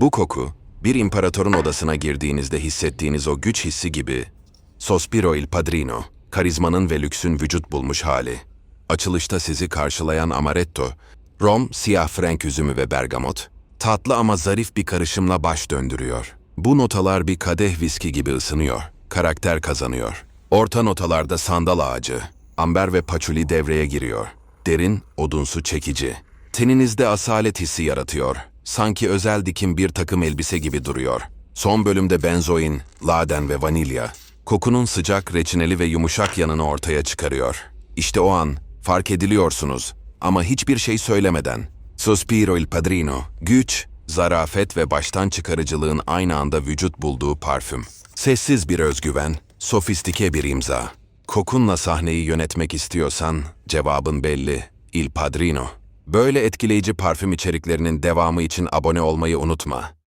Bu koku, bir imparatorun odasına girdiğinizde hissettiğiniz o güç hissi gibi. Sospiro il Padrino, karizmanın ve lüksün vücut bulmuş hali. Açılışta sizi karşılayan amaretto, rom, siyah frenk üzümü ve bergamot, tatlı ama zarif bir karışımla baş döndürüyor. Bu notalar bir kadeh viski gibi ısınıyor, karakter kazanıyor. Orta notalarda sandal ağacı, amber ve paçuli devreye giriyor. Derin, odunsu çekici. Teninizde asalet hissi yaratıyor. Sanki özel dikim bir takım elbise gibi duruyor. Son bölümde benzoin, laden ve vanilya. Kokunun sıcak, reçineli ve yumuşak yanını ortaya çıkarıyor. İşte o an fark ediliyorsunuz ama hiçbir şey söylemeden. Sospiro il Padrino, güç, zarafet ve baştan çıkarıcılığın aynı anda vücut bulduğu parfüm. Sessiz bir özgüven, sofistike bir imza. Kokunla sahneyi yönetmek istiyorsan cevabın belli. Il Padrino. Böyle etkileyici parfüm içeriklerinin devamı için abone olmayı unutma.